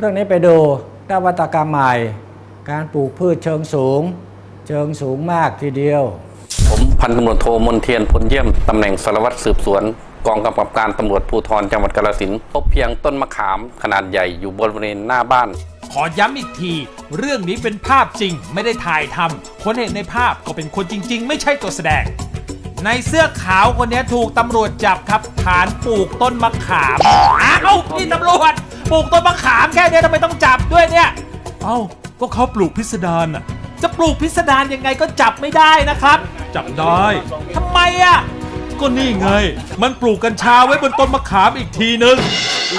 เรื่องนี้ไปดูนวัตกรรมใหม่ การปลูกพืชเชิงสูง เชิงสูงมากทีเดียว ผมพันตำรวจโทมนเทียนพลเยี่ยม ตำแหน่งสารวัตรสืบสวน กองกำกับการตำรวจภูธรจังหวัดกาฬสินธุ์พบเพียงต้นมะขามขนาดใหญ่อยู่บริเวณหน้าบ้าน ขอย้ำอีกที เรื่องนี้เป็นภาพจริงไม่ได้ถ่ายทำคนเห็นในภาพก็เป็นคนจริง ๆ ไม่ใช่ตัวแสดง ในเสื้อขาวคนนี้ถูกตำรวจจับครับฐานปลูกต้นมะขามอ้าวพี่ตำรวจ ปลูกต้นมะขามแค่เนี้ยทำไมต้องจับด้วยเนี่ย เอ้า ก็เขาปลูกพิสดารน่ะ จะปลูกพิสดารยังไงก็จับไม่ได้นะครับจับได้ทำไมอะ ก็นี่ไง มันปลูกกัญชาไว้บนต้นมะขามอีกทีนึง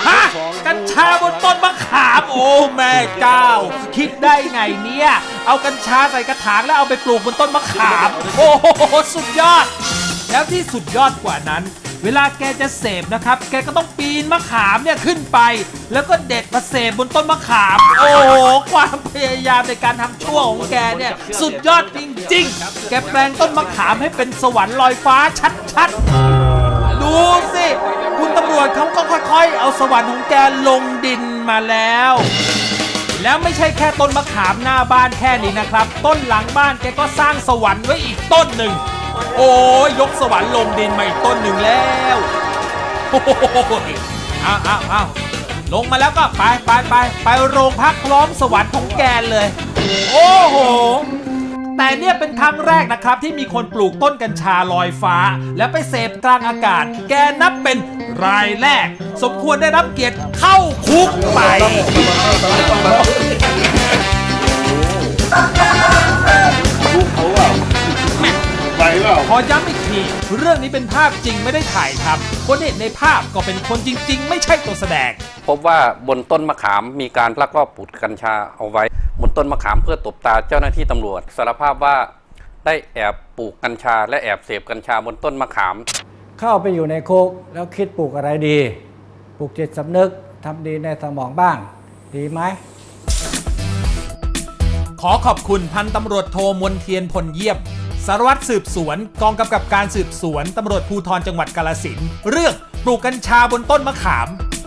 ฮะกัญชาบนต้นมะขามโอ้แม่เจ้า คิดได้ไงเนี่ย เอากัญชาใส่กระถางแล้วเอาไปปลูกบนต้นมะขาม โอ้โหสุดยอด แล้วที่สุดยอดกว่านั้น เวลาแกจะเสพนะครับ แกก็ต้องปีนมะขามเนี่ยขึ้นไป แล้วก็เด็ดมาเสพบนต้นมะขาม โอ้โห ความพยายามในการทำชั่วของแกเนี่ยสุดยอดจริงๆ แกแปลงต้นมะขามให้เป็นสวรรค์ลอยฟ้าชัดๆ ดูสิ คุณตำรวจเขาก็ค่อยๆ เอาสวรรค์ของแกลงดินมาแล้วแล้วไม่ใช่แค่ต้นมะขามหน้าบ้านแค่นี้นะครับ ต้นหลังบ้านแกก็สร้างสวรรค์ไว้อีกต้นหนึ่ง โอ้ยยกสวรรค์ลงดินมาอีกต้นหนึ่งแล้วโอ้โหอ้าวอ้าวอ้าวลงมาแล้วก็ไปไปไปไปโรงพักพร้อมสวรรค์ของแกเลย โอ้โหแต่เนี่ยเป็นครั้งแรกนะครับที่มีคนปลูกต้นกัญชาลอยฟ้า แล้วไปเสพกลางอากาศ แกนับเป็นรายแรก สมควรได้รับเกียรติเข้าคุกไป เปล่าขอย้ำอีกที เรื่องนี้เป็นภาพจริงไม่ได้ถ่ายทำคนเห็นในภาพก็เป็นคนจริง ๆ ไม่ใช่ตัวแสดง พบว่าบนต้นมะขามมีการลักลอบปลูกกัญชาเอาไว้ บนต้นมะขามเพื่อตบตาเจ้าหน้าที่ตำรวจสารภาพว่าได้แอบปลูกกัญชา และแอบเสพกัญชาบนต้นมะขาม เข้าไปอยู่ในคุกแล้วคิดปลูกอะไรดี ปลูกจิตสำนึกทำดีในสมองบ้าง ดีไหมขอขอบคุณพันตำรวจโทมนเทียนพลเยี่ยม สารวัตรสืบสวน กองกำกับการสืบสวนตำรวจภูธรจังหวัดกาลสินเรื่องปลูกกัญชาบนต้นมะขาม